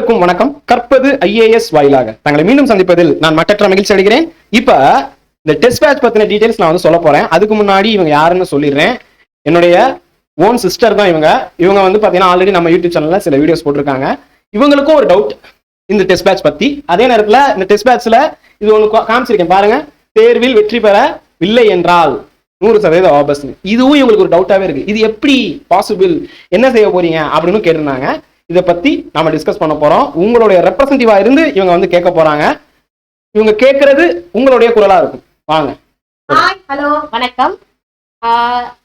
அனைவருக்கும் வணக்கம். கற்பது ஐஏஎஸ் வாயிலாக. தங்களை மீண்டும் சந்திப்பதில் நான் மட்டற்ற மகிழ்ச்சி அடைகிறேன். இப்ப இந்த டெஸ்ட் பேட்ச் பத்தின டீடைல்ஸ் நான் வந்து சொல்ல போறேன். அதுக்கு முன்னாடி இவங்க யாருன்னு சொல்லிடுறேன். என்னுடைய ஓன் சிஸ்டர் தான் இவங்க. இவங்க வந்து பாத்தீங்கன்னா ஆல்ரெடி நம்ம யூடியூப் சேனல்ல சில வீடியோஸ் போட்டிருக்காங்க. இவங்களுக்கும் ஒரு டவுட் இந்த டெஸ்ட் பேட்ச் பத்தி. அதே நேரத்துல இந்த டெஸ்ட் பேட்ச்ல இது ஒன்று காமிச்சிருக்கேன். பாருங்க. தேர்வில் வெற்றி பெறவில்லை என்றால் நூறு சதவீத ஆபஸ் இதுவும் இவங்களுக்கு ஒரு டவுட்டாவே இருக்கு. இது எப்படி பாசிபிள் என்ன செய்ய போறீங்க? அப்படின்னு கேட்டிருந்தாங்க. இதை பத்தி நாம டிஸ்கஸ் பண்ண போறோம். உங்களுடைய ரெப்ரசன்டேட்டிவா இருந்து இவங்க வந்து கேட்க போறாங்க. இவங்க கேட்கறது உங்களுடைய குரலா இருக்கும். வாங்க. ஹாய் ஹலோ வணக்கம். இப்போ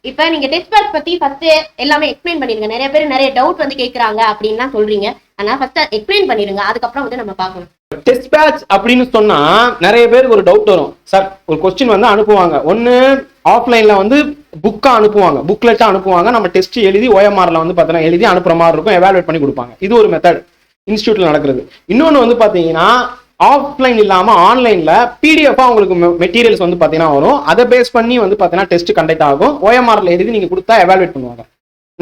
இப்ப நீங்க டெஸ்ட் பேக் பத்தி ஃபர்ஸ்ட் எல்லாமே எக்ஸ்பிளைன் பண்ணிருங்க நிறைய பேர் நிறைய டவுட் வந்து கேக்குறாங்க அப்படின்லாம் சொல்றீங்க. ஆனா ஃபர்ஸ்ட் எக்ஸ்பிளைன் பண்ணிருங்க அதுக்கப்புறம் வந்து நம்ம பார்க்கலாம். டெஸ்ட் பேட்ச் அப்படின்னு சொன்னா நிறைய பேருக்கு ஒரு டவுட் வரும். சார் ஒரு கொஸ்டின் வந்து அனுப்புவாங்க. ஒன்னு ஆஃப்லைன்ல வந்து புக்கா அனுப்புவாங்க. புக்லெட்டா அனுப்புவாங்க. நம்ம டெஸ்ட் எழுதி ஓஎம்ஆர்ல வந்து பார்த்தோன்னா எழுதி அனுப்புற மாதிரி இருக்கும். எவாலுவேட் பண்ணி கொடுப்பாங்க. இது ஒரு மெத்தட் இன்ஸ்டியூட்ல நடக்கிறது. இன்னொன்னு வந்து பாத்தீங்கன்னா ஆஃப்லைன் இல்லாம ஆன்லைன்ல பிடிஎஃப் உங்களுக்கு மெட்டீரியல்ஸ் வந்து பாத்தீங்கன்னா வரும். அதை பேஸ் பண்ணி வந்து பாத்தீங்கன்னா டெஸ்ட் கண்டக்ட் ஆகும். ஓஎம்ஆர்ல எழுதி நீங்க கொடுத்தா எவாலுவேட் பண்ணுவாங்க.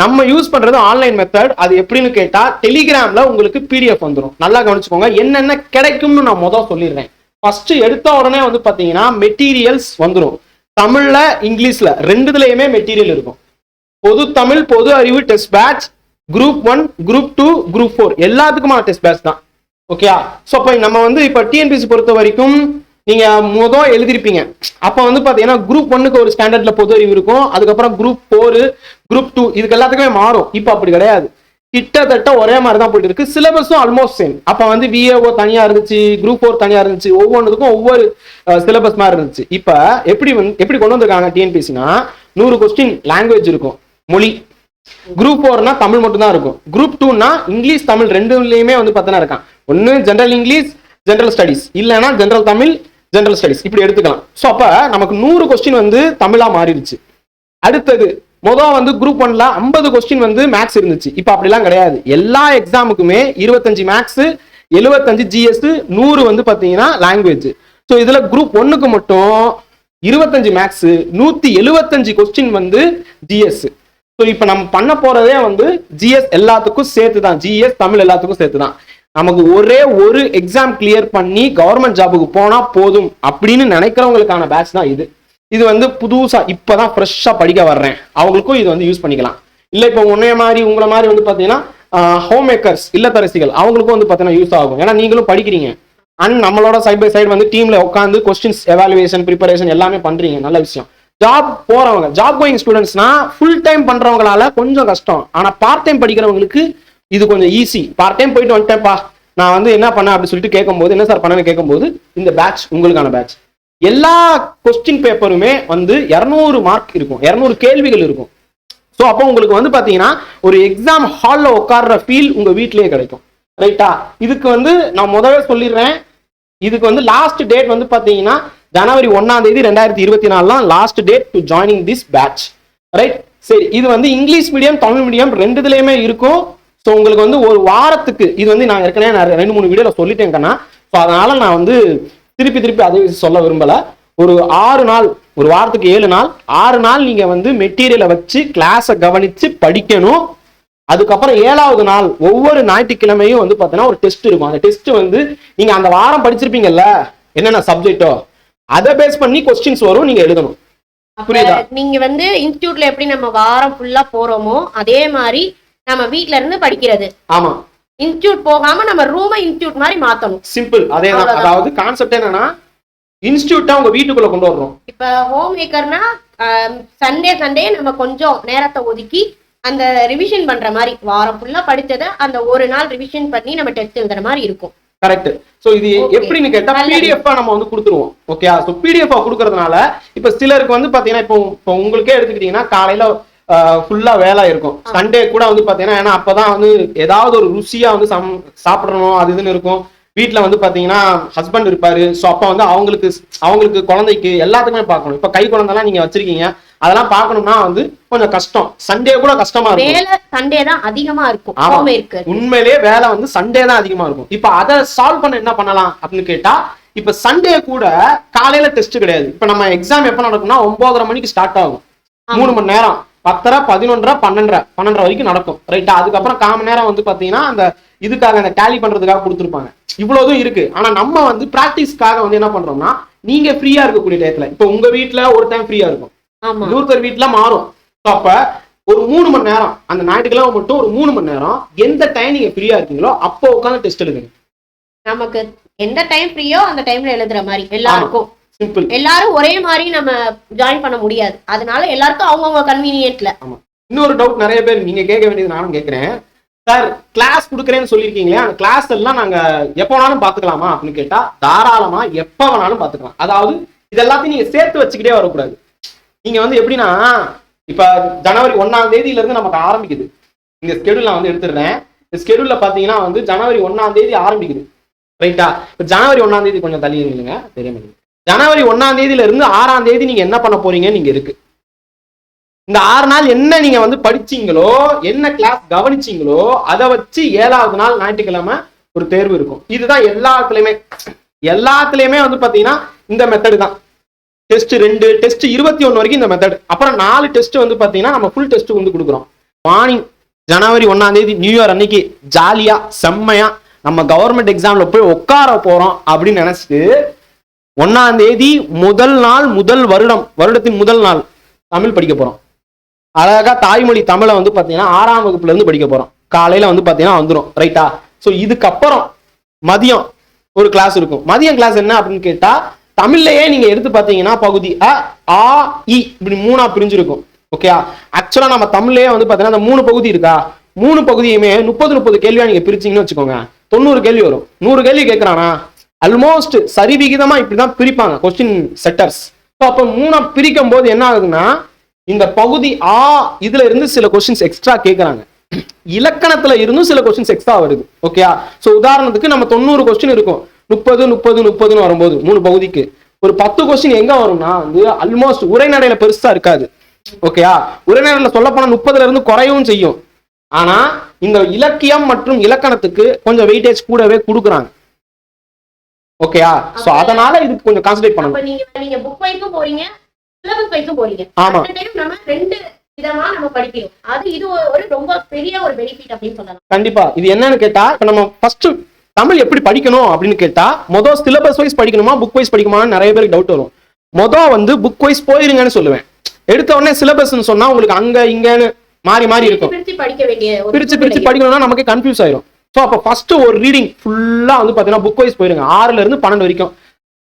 நம்ம யூஸ் பண்றது ஆன்லைன் மெத்தட் அது எப்படின்னு கேட்டா டெலிகிராம்ல உங்களுக்கு பிடிஎஃப் வந்துடும் நல்லா கவனிச்சுக்கோங்க என்னென்ன கிடைக்கும்னு நான் முதல் சொல்லிடுறேன். ஃபர்ஸ்ட் எடுத்த உடனே வந்து பாத்தீங்கன்னா மெட்டீரியல்ஸ் வந்துடும் தமிழ்ல இங்கிலீஷ்ல ரெண்டுதுலயுமே மெட்டீரியல் இருக்கும். பொது தமிழ் பொது அறிவு test batch group one group two group four எல்லாத்துக்குமான test batch தான். ஓகேயா ஸோ அப்போ நம்ம வந்து இப்போ டிஎன்பிசி பொறுத்த வரைக்கும் நீங்க மொதல் எழுதிருப்பீங்க. அப்போ வந்து பாத்தீங்கன்னா குரூப் ஒன்னுக்கு ஒரு ஸ்டாண்டர்ட்ல பொது அறிவு இருக்கும். அதுக்கப்புறம் குரூப் ஃபோர் குரூப் டூ இதுக்கு எல்லாத்துக்குமே மாறும். இப்போ அப்படி கிடையாது. கிட்டத்தட்ட ஒரே மாதிரி தான் போயிட்டு இருக்கு. சிலபஸும் ஆல்மோஸ்ட் சேம் அப்போ வந்து விஏஓ தனியா இருந்துச்சு குரூப் ஃபோர் தனியா இருந்துச்சு ஒவ்வொன்றுக்கும் ஒவ்வொரு சிலபஸ் மாதிரி இருந்துச்சு. இப்போ எப்படி வந்து எப்படி கொண்டு வந்திருக்காங்க டிஎன்பிசினா நூறு கொஸ்டின் லாங்குவேஜ் இருக்கும். மொழி. குரூப் ஃபோர்னா தமிழ் மட்டும்தான் இருக்கும். குரூப் டூனா இங்கிலீஷ் தமிழ் ரெண்டுலயுமே வந்து பார்த்தனா இருக்கான். ஒன்னு ஜென்ரல் இங்கிலீஷ் ஜென்ரல் ஸ்டடிஸ் இல்லைன்னா ஜென்ரல் தமிழ் ஜென்ரல் ஸ்டடிஸ் இப்படி எடுத்துக்கலாம். ஸோ அப்போ நமக்கு நூறு கொஸ்டின் வந்து தமிழாக மாறிடுச்சு. அடுத்தது மொதல் வந்து குரூப் ஒன்ல ஐம்பது கொஸ்டின் வந்து மேக்ஸ் இருந்துச்சு. இப்போ அப்படிலாம் கிடையாது. எல்லா எக்ஸாமுக்குமே இருபத்தஞ்சு மேக்ஸ் எழுபத்தஞ்சு ஜிஎஸ் நூறு வந்து பார்த்தீங்கன்னா லாங்குவேஜ் ஸோ இதில் குரூப் ஒன்றுக்கு மட்டும் இருபத்தஞ்சு மேக்ஸ் நூற்றி எழுபத்தஞ்சு கொஸ்டின் வந்து ஜிஎஸ் ஸோ இப்போ நம்ம பண்ண போறதே வந்து ஜிஎஸ் எல்லாத்துக்கும் சேர்த்து தான் ஜிஎஸ் தமிழ் எல்லாத்துக்கும் சேர்த்து தான் நமக்கு ஒரே ஒரு எக்ஸாம் கிளியர் பண்ணி கவர்மெண்ட் ஜாபுக்கு போனால் போதும் அப்படின்னு நினைக்கிறவங்களுக்கான பேட்ச் தான் இது. இது வந்து புதுசாக இப்போ தான் ஃப்ரெஷ்ஷாக படிக்க வர்றேன். அவங்களுக்கும் இது வந்து யூஸ் பண்ணிக்கலாம். இல்லை இப்போ உன்னைய மாதிரி உங்களை மாதிரி வந்து பார்த்தீங்கன்னா ஹோம் மேக்கர்ஸ் இல்லத்தரசிகள் அவங்களுக்கும் வந்து பார்த்தீங்கன்னா யூஸ் ஆகும். ஏன்னா நீங்களும் படிக்கிறீங்க. அண்ட் நம்மளோட சைட் பை சைடு வந்து டீமில் உட்காந்து கொஸ்டின்ஸ் எவாலுவேஷன் ப்ரிப்பரேஷன் எல்லாமே பண்ணுறீங்க நல்ல விஷயம். ஜாப் போகிறவங்க ஜாப் கோயிங் ஸ்டூடெண்ட்ஸ்னா ஃபுல் டைம் பண்ணுறவங்களால கொஞ்சம் கஷ்டம். ஆனால் பார்ட் டைம் படிக்கிறவங்களுக்கு இது கொஞ்சம் ஈஸி பார்ட் டைம் போயிட்டு வந்துட்டேன்ப்பா. நான் வந்து என்ன பண்ணேன் அப்படின்னு சொல்லிட்டு கேட்கும்போது என்ன சார் பண்ணேன்னு கேட்கும்போது இந்த பேட்ச் உங்களுக்கான பேட்ச் எல்லா கொஸ்டின் பேப்பருமே வந்து இரநூறு மார்க் இருக்கும். இரநூறு கேள்விகள் இருக்கும். ஸோ அப்போ உங்களுக்கு வந்து பார்த்தீங்கன்னா ஒரு எக்ஸாம் ஹாலில் உட்கார்ற ஃபீல் உங்கள் வீட்டிலேயே கிடைக்கும். ரைட்டா இதுக்கு வந்து நான் முதல்ல சொல்லிடுறேன். இதுக்கு வந்து லாஸ்ட் டேட் வந்து பார்த்தீங்கன்னா ஜனவரி ஒன்னாம் தேதி ரெண்டாயிரத்தி இருபத்தி நாலாம் last date to joining this batch right சரி இது வந்து இங்கிலீஷ் மீடியம் தமிழ் மீடியம் ரெண்டுதுலேயுமே இருக்கும். ஸோ உங்களுக்கு வந்து ஒரு வாரத்துக்கு இது வந்து நான் ஏற்கனவே நான் ரெண்டு மூணு வீடியோல சொல்லிட்டேங்கண்ணா ஸோ அதனால நான் வந்து திருப்பி திருப்பி அதை சொல்ல விரும்பல. ஒரு ஆறு நாள் ஒரு வாரத்துக்கு ஏழு நாள் ஆறு நாள் நீங்க வந்து மெட்டீரியலை வச்சு கிளாஸை கவனிச்சு படிக்கணும். அதுக்கப்புறம் ஏழாவது நாள் ஒவ்வொரு ஞாயிற்றுக்கிழமையும் வந்து பார்த்தீங்கன்னா ஒரு டெஸ்ட் இருக்கும். அந்த டெஸ்ட் வந்து நீங்க அந்த வாரம் படிச்சிருப்பீங்கல்ல என்னென்ன சப்ஜெக்டோ அதை பேஸ் பண்ணி கொஸ்டின்ஸ் வரும் நீங்க எழுதணும். புரியுதா? நீங்க வந்து இன்ஸ்டியூட்ல எப்படி நம்ம வாரம் ஃபுல்லா போறோமோ அதே மாதிரி நம்ம வீட்ல இருந்து படிக்கிறது. ஆமா. இன்ஸ்டியூட் போகாம நம்ம ரூமை இன்ஸ்டியூட் மாதிரி மாத்தணும். சிம்பிள் அதே. அதாவது கான்செப்ட் என்னன்னா இன்ஸ்டியூட்டா உங்க வீட்டுக்குள்ள கொண்டு வர்றோம் இப்ப ஹோம் மேக்கர்னா சண்டே சண்டே நம்ம கொஞ்சம் நேரத்தை ஒதுக்கி அந்த ரிவிஷன் பண்ற மாதிரி வாரம் ஃபுல்லா படிச்சதை அந்த ஒரு நாள் ரிவிஷன் பண்ணி நம்ம டெஸ்ட் எழுதுற மாதிரி இருக்கும். கரெக்ட் சோ இது. எப்படின்னு கேட்டா. பிடிஎஃப் நம்ம வந்து கொடுத்துருவோம். ஓகே சோ பிடிஎஃப் கொடுக்கறதுனால இப்ப சிலருக்கு வந்து பாத்தீங்கன்னா இப்போ இப்போ உங்களுக்கே எடுத்துக்கிட்டீங்கன்னா காலையில ஃபுல்லா வேலை இருக்கும் சண்டே கூட வந்து பாத்தீங்கன்னா ஏன்னா அப்பதான் வந்து ஏதாவது ஒரு ருசியா வந்து சம் சாப்பிடணும் அது இதுன்னு இருக்கும். வீட்ல வந்து பாத்தீங்கன்னா ஹஸ்பண்ட் இருப்பாரு. சோ அப்ப வந்து அவங்களுக்கு அவங்களுக்கு குழந்தைக்கு எல்லாத்துக்குமே பார்க்கணும். இப்ப கை குழந்தைலாம் நீங்க வச்சிருக்கீங்க அதெல்லாம் பார்க்கணும்னா வந்து கொஞ்சம் கஷ்டம். சண்டே கூட கஷ்டமா இருக்கும். வேலை சண்டே தான் அதிகமா இருக்கும். ஆமா. உண்மையிலேயே வேலை வந்து சண்டே தான் அதிகமா இருக்கும். இப்ப அதை சால்வ் பண்ண என்ன பண்ணலாம் அப்படின்னு கேட்டா இப்ப சண்டே கூட காலையில டெஸ்ட் கிடையாது. இப்ப நம்ம எக்ஸாம் எப்ப நடக்கும்னா ஒன்பதரை மணிக்கு ஸ்டார்ட் ஆகும். மூணு மணி நேரம். பத்தரை பதினொன்றரை பன்னெண்டரை பன்னெண்டரை வரைக்கும் நடக்கும். ரைட்டா அதுக்கப்புறம் காமன் நேரம் வந்து பாத்தீங்கன்னா அந்த இதுக்காக அந்த டேலி பண்றதுக்காக கொடுத்துருப்பாங்க. இவ்வளவுதும் இருக்கு. ஆனா நம்ம வந்து பிராக்டிஸ்க்காக வந்து என்ன பண்றோம்னா நீங்க ஃப்ரீயா இருக்கக்கூடிய டயத்துல இப்போ உங்க வீட்ல ஒரு டைம் ஃப்ரீயா இருக்கும். இன்னொருத்தர் வீட்ல மாறும். அப்ப ஒரு மூணு மணி நேரம் அந்த ஞாயிற்றுக்கிழமை மட்டும் ஒரு மூணு மணி நேரம் எந்த டைம் நீங்க ஃப்ரீயா இருக்கீங்களோ அப்போ உட்காந்து டெஸ்ட் எழுதுங்க நமக்கு எந்த டைம் ஃப்ரீயோ அந்த டைம்ல எழுதுற மாதிரி எல்லாருக்கும். சிம்பிள் எல்லாரும் ஒரே மாதிரி நம்ம ஜாயின் பண்ண முடியாது. அதனால எல்லாருக்கும் அவங்கவுங்க கன்வீனியன்ட்ல இன்னொரு டவுட் நிறைய பேர் நீங்க கேட்க வேண்டியது நானும் கேட்கிறேன். சார் கிளாஸ் கொடுக்குறேன்னு சொல்லியிருக்கீங்களே அந்த கிளாஸ் எல்லாம் நாங்க எப்போ வேணாலும் பாத்துக்கலாமா அப்படின்னு கேட்டா தாராளமா எப்ப வேணாலும் பாத்துக்கலாம் அதாவது இது எல்லாத்தையும் நீங்க சேர்த்து வச்சுக்கிட்டே வரக்கூடாது. நீங்க வந்து எப்படின்னா இப்ப ஜனவரி ஒண்ணாம் தேதியில இருந்து நமக்கு ஆரம்பிக்குது. இந்த ஸ்கெடியூல் நான் வந்து எடுத்துடுறேன். இந்த ஸ்கெடியூல்ல பாத்தீங்கன்னா வந்து ஜனவரி ஒண்ணாம் தேதி ஆரம்பிக்குது. ரைட்டா இப்ப ஜனவரி ஒண்ணாம் தேதி கொஞ்சம் தள்ளி இருங்க. தெரிய மாட்டேங்குது ஜனவரி ஒன்றாம் தேதியில இருந்து ஆறாம் தேதி நீங்க என்ன பண்ண போறீங்கன்னு நீங்க இருக்கு. இந்த ஆறு நாள் என்ன நீங்க வந்து படிச்சீங்களோ என்ன கிளாஸ் கவனிச்சீங்களோ அதை வச்சு ஏழாவது நாள் ஞாயிற்றுக்கிழமை ஒரு தேர்வு இருக்கும். இதுதான் எல்லாத்துலயுமே. எல்லாத்துலயுமே வந்து பாத்தீங்கன்னா இந்த மெத்தடு தான். டெஸ்ட் ரெண்டு டெஸ்ட் இருபத்தி ஒன்று வரைக்கும் இந்த மெத்தட் அப்புறம் நாலு டெஸ்ட் வந்து பாத்தீங்கன்னா நம்ம ஃபுல் டெஸ்ட் வந்து கொடுக்குறோம். மார்னிங் ஜனவரி ஒண்ணாம் தேதி நியூ இயர் அன்னைக்கு ஜாலியா செம்மையா நம்ம கவர்மெண்ட் எக்ஸாம்ல போய் உட்கார போறோம் அப்படின்னு நினைச்சிட்டு ஒன்னாம் தேதி முதல் நாள் முதல் வருடம் வருடத்தின் முதல் நாள் தமிழ் படிக்க போறோம். அழகா தாய்மொழி தமிழை வந்து பாத்தீங்கன்னா ஆறாம் வகுப்புல இருந்து படிக்க போறோம். காலையில வந்து பாத்தீங்கன்னா வந்துடும் ரைட்டா ஸோ இதுக்கப்புறம் மதியம் ஒரு கிளாஸ் இருக்கும். மதியம் கிளாஸ் என்ன அப்படின்னு கேட்டா தமிழ்லயே நீங்க எடுத்து பாத்தீங்கன்னா பகுதி அ ஆ இ இப்படி மூணா பிரிஞ்சிருக்கும். ஓகே ஆக்சுவலா நம்ம தமிழ்லயே வந்து பாத்தீங்கன்னா அந்த மூணு பகுதி இருக்கா? மூணு பகுதியுமே முப்பது முப்பது கேள்வியா நீங்க பிரிச்சிங்கன்னு வச்சுக்கோங்க. தொண்ணூறு கேள்வி வரும். நூறு கேள்வி கேட்கறானா ஆல்மோஸ்ட் இப்படி இப்படிதான் பிரிப்பாங்க கொஸ்டின் செட்டர்ஸ் ஸோ அப்போ மூணா பிரிக்கும் போது என்ன ஆகுதுன்னா இந்த பகுதி ஆ இதுல இருந்து சில கொஸ்டின்ஸ் எக்ஸ்ட்ரா கேட்கறாங்க இலக்கணத்துல இருந்தும் சில கொஸ்டின்ஸ் எக்ஸ்ட்ரா வருது ஓகேயா சோ உதாரணத்துக்கு நம்ம தொண்ணூறு கொஸ்டின் இருக்கும். முப்பது முப்பது முப்பதுன்னு வரும்போது மூணு பகுதிக்கு. ஒரு பத்து கொஸ்டின் எங்க வரும்னா வந்து ஆல்மோஸ்ட் உரைநடையில பெருசா இருக்காது ஓகேயா உரைநடையில சொல்ல போனா முப்பதுல இருந்து குறையவும் செய்யும். ஆனா இந்த இலக்கியம் மற்றும் இலக்கணத்துக்கு கொஞ்சம் வெயிட்டேஜ் கூடவே கொடுக்குறாங்க. ஓகேயா சோ அதனால இதுக்கு கொஞ்சம் கான்சென்ட்ரேட் பண்ணணும் நீங்க நீங்க புக் வைஸும் போறீங்க சிலபஸ் வைஸும் போறீங்க. ஆமா. நம்ம ரெண்டு விதமா நம்ம படிக்கிறோம். அது இது ஒரு- ரொம்ப பெரிய ஒரு பெனிஃபிட் அப்படின்னு சொல்லலாம். கண்டிப்பா. இது என்னன்னு கேட்டா இப்ப நம்ம ஃபர்ஸ்ட் தமிழ் எப்படி படிக்கணும் அப்படின்னு கேட்டா மொதல் சிலபஸ் வைஸ் படிக்கணுமா புக் வைஸ் படிக்கணுமான்னு நிறைய பேருக்கு டவுட் வரும். மொதல் வந்து புக் வைஸ் போயிருங்கன்னு சொல்லுவேன். எடுத்த உடனே சிலபஸ்னு சொன்னா உங்களுக்கு அங்க இங்கன்னு மாறி மாறி இருக்கும். பிரிச்சு படிக்க வேண்டிய பிரிச்சு பிரிச்சு. படிக்கணும்னா நமக்கு கன்ஃபியூஸ் ஆயிரும். ஸோ அப்போ ஃபர்ஸ்ட் ஒரு ரீடிங் ஃபுல்லாக வந்து பார்த்தீங்கன்னா புக் வைஸ் போயிருங்க. ஆறுல இருந்து பன்னெண்டு வரைக்கும்.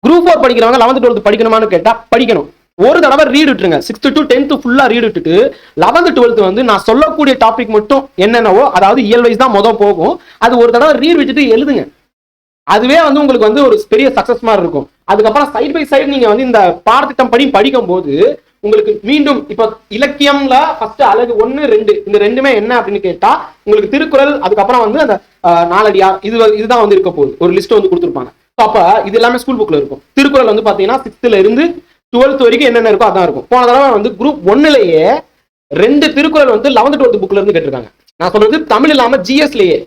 குரூப் ஃபோர் படிக்கிறவங்க லெவன்த் டுவெல்த் படிக்கணுமான்னு கேட்டால் படிக்கணும். ஒரு தடவை ரீட் விட்டுருங்க. சிக்ஸ்த்து டு டென்த்து ஃபுல்லாக ரீட் விட்டுட்டு லெவன்த் டுவெல்த் வந்து நான் சொல்லக்கூடிய டாபிக் மட்டும் என்னென்னவோ அதாவது இயல் வைஸ் தான் மொதல் போகும். அது ஒரு தடவை ரீட் விட்டுட்டு எழுதுங்க. அதுவே வந்து உங்களுக்கு வந்து ஒரு பெரிய சக்ஸஸ் மாதிரி இருக்கும். அதுக்கப்புறம் சைடு பை சைடு நீங்கள் வந்து இந்த பாடத்திட்டம் படி படிக்கும்போது உங்களுக்கு மீண்டும் இப்போ இலக்கியம்ல ஃபர்ஸ்ட் அழகு ஒன்னு ரெண்டு. இந்த ரெண்டுமே என்ன அப்படின்னு கேட்டா உங்களுக்கு திருக்குறள் அதுக்கப்புறம் வந்து அந்த நாலடியார் இது இதுதான் வந்து இருக்க போகுது. ஒரு லிஸ்ட் வந்து கொடுத்துருப்பாங்க. அப்ப இது எல்லாமே ஸ்கூல் புக்ல இருக்கும். திருக்குறள் வந்து பாத்தீங்கன்னா சிக்ஸ்த்ல இருந்து டுவெல்த் வரைக்கும் என்னென்ன இருக்கோ அதான் இருக்கும். போன தடவை வந்து குரூப் ஒன்னுலயே ரெண்டு திருக்குறள் வந்து லெவன்த் டுவெல்த் புக்ல இருந்து கேட்டிருக்காங்க. நான் சொல்றது தமிழ் இல்லாம ஜிஎஸ்லயே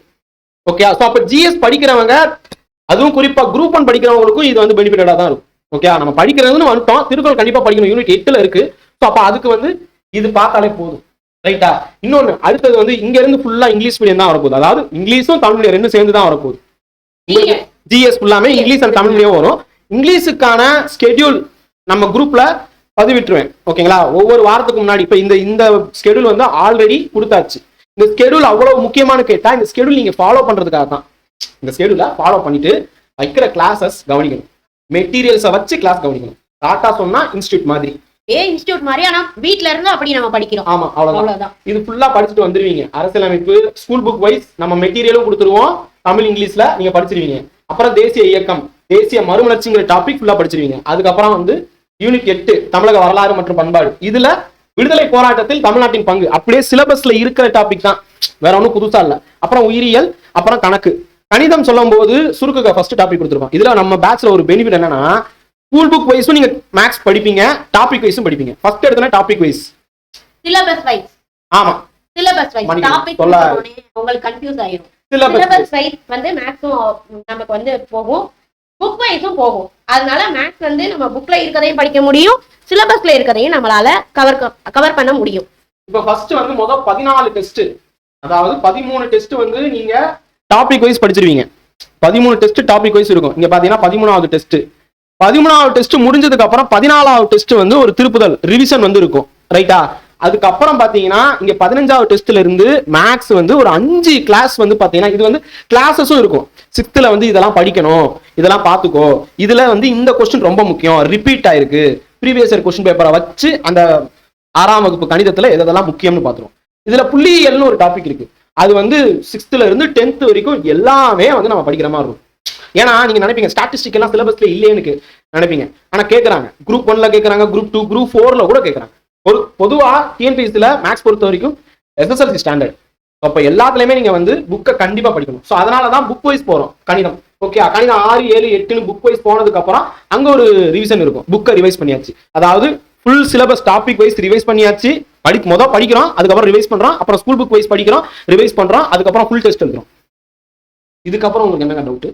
ஓகே ஸோ அப்ப ஜிஎஸ் படிக்கிறவங்க அதுவும் குறிப்பா குரூப் ஒன் படிக்கிறவங்களுக்கும் இது வந்து பெனிஃபிட்டடா தான் இருக்கும். ஓகே நம்ம படிக்கிறதுன்னு வந்துட்டோம். திருக்குறள் கண்டிப்பா படிக்கணும். யூனிட் எட்டுல இருக்கு. ஸோ அப்ப அதுக்கு வந்து இது பார்த்தாலே போதும். ரைட்டா இன்னொன்னு அடுத்தது வந்து இங்க இருந்து ஃபுல்லா இங்கிலீஷ் மீடியம் தான் வரப்போகுது. அதாவது இங்கிலீஷும் தமிழ் மீடியம் ரெண்டும் சேர்ந்து தான் வரப்போகுது. ஜிஎஸ் ஃபுல்லாமே இங்கிலீஷ் அண்ட் தமிழ் மீடியம் வரும். இங்கிலீஷுக்கான ஸ்கெடியூல் நம்ம குரூப்ல பதிவிட்டுருவேன். ஓகேங்களா ஒவ்வொரு வாரத்துக்கு முன்னாடி. இப்போ இந்த இந்த ஸ்கெடியூல் வந்து ஆல்ரெடி கொடுத்தாச்சு. இந்த ஸ்கெடியூல் அவ்வளவு முக்கியமானு கேட்டா இந்த ஸ்கெடியூல் நீங்க ஃபாலோ பண்றதுக்காக தான் இந்த ஸ்கெடியூலை ஃபாலோ பண்ணிட்டு வைக்கிற கிளாஸஸ் கவனிக்கணும். மெட்டீரியல்ஸை வச்சு கிளாஸ் கவனிக்கணும். டாட்டா சொன்னா இன்ஸ்டியூட் மாதிரி. ஏ இன்ஸ்டியூட் மாதிரி ஆனா வீட்ல இருந்து அப்படி நம்ம படிக்கிறோம். ஆமா அவ்வளவுதான். இது ஃபுல்லா படிச்சுட்டு வந்துருவீங்க. அரசியலமைப்பு ஸ்கூல் புக் வைஸ் நம்ம மெட்டீரியலும் கொடுத்துருவோம். தமிழ் இங்கிலீஷ்ல நீங்க படிச்சிருவீங்க. அப்புறம் தேசிய இயக்கம் தேசிய மறுமலர்ச்சிங்கிற டாபிக் ஃபுல்லா படிச்சிருவீங்க. அதுக்கப்புறம் வந்து யூனிட் எட்டு தமிழக வரலாறு மற்றும் பண்பாடு. இதுல விடுதலை போராட்டத்தில் தமிழ்நாட்டின் பங்கு. அப்படியே சிலபஸ்ல இருக்கிற டாபிக் தான். வேற ஒன்றும் புதுசா இல்ல. அப்புறம் உயிரியல் அப்புறம் கணக்கு. கணிதம் சொல்லும் போது சுருக்குக ஃபர்ஸ்ட் டாபிக் கொடுத்துருக்கோம். இதுல நம்ம பேட்ச்ல ஒரு பெனிஃபிட் என்னன்னா ஸ்கூல் புக் வைஸும் நீங்க மேக்ஸ் படிப்பீங்க டாபிக் வைஸும் படிப்பீங்க. ஃபர்ஸ்ட் எடுத்தனா டாபிக் வைஸ் சிலபஸ் வைஸ் ஆமா. Syllabus wise. டாபிக் உங்களுக்கு கன்ஃபியூஸ் சிலபஸ் சிலபஸ் வைஸ் வந்து மேக்ஸும் நமக்கு வந்து போகும். புக் வைஸும் போகும். அதனால மேக்ஸ் வந்து நம்ம புக்ல இருக்கதையும் படிக்க முடியும். சிலபஸ்ல இருக்கதையும் நம்மளால கவர் கவர் பண்ண முடியும். இப்போ ஃபர்ஸ்ட் வந்து மொதல் பதினாலு டெஸ்ட் அதாவது பதிமூணு டெஸ்ட் வந்து நீங்க டாபிக் வைஸ் படிச்சிருவீங்க. பதிமூணு டெஸ்ட் டாபிக் வைஸ் இருக்கும். இங்க பாத்தீங்கன்னா பதிமூணாவது டெஸ்ட் பதிமூணாவது டெஸ்ட் முடிஞ்சதுக்கு அப்புறம் பதினாலாவது டெஸ்ட் வந்து ஒரு திருப்புதல் ரிவிஷன் வந்து இருக்கும். ரைட்டா அதுக்கப்புறம் பாத்தீங்கன்னா இங்க பதினஞ்சாவது டெஸ்ட்ல இருந்து மேக்ஸ் வந்து ஒரு அஞ்சு கிளாஸ் வந்து பாத்தீங்கன்னா இது வந்து கிளாஸஸும் இருக்கும். சிக்ஸ்த்ல வந்து இதெல்லாம் படிக்கணும். இதெல்லாம் பாத்துக்கோ. இதுல வந்து இந்த கொஸ்டின் ரொம்ப முக்கியம். ரிப்பீட் ஆயிருக்கு. ப்ரீவியஸ் இயர் கொஸ்டின் பேப்பரை வச்சு அந்த ஆறாம் வகுப்பு கணிதத்துல எதெல்லாம் முக்கியம்னு பாத்துருவோம். இதுல புள்ளியியல்னு ஒரு டாபிக் இருக்கு. அது வந்து சிக்ஸ்த்துல இருந்து டென்த் வரைக்கும் எல்லாமே வந்து நம்ம படிக்கிற மாதிரி இருக்கும். ஏன்னா நீங்க நினைப்பீங்க ஸ்டாட்டிஸ்டிக் எல்லாம் சிலபஸ்ல இல்லையேன்னு நினைப்பீங்க. ஆனா கேட்கறாங்க குரூப் ஒன்ல கேட்கறாங்க குரூப் டூ குரூப் ஃபோர்ல கூட கேட்கறாங்க ஒரு பொதுவா டிஎன்பிஎஸ்சியில மேக்ஸ் பொறுத்த வரைக்கும் எஸ்எஸ்எல்சி ஸ்டாண்டர்ட் அப்போ எல்லாத்துலயுமே நீங்க வந்து புக்கை கண்டிப்பா படிக்கணும். ஸோ அதனால தான் புக் வைஸ் போறோம். கணிதம். ஓகே கணிதம் ஆறு ஏழு எட்டுன்னு புக் வைஸ் போனதுக்கு அப்புறம் அங்க ஒரு ரிவிஷன் இருக்கும். புக்கை ரிவைஸ் பண்ணியாச்சு. அதாவது full syllabus topic wise revise பண்ணியாச்சு. படி மொதல் படிக்கிறோம் அதுக்கப்புறம் ரிவைஸ் பண்றோம் அப்புறம் ஸ்கூல் புக் வைஸ் படிக்கிறோம் ரிவைஸ் பண்றோம் அதுக்கப்புறம் ஃபுல் டெஸ்ட் எழுதுறோம் இதுக்கப்புறம் உங்களுக்கு என்னங்க டவுட்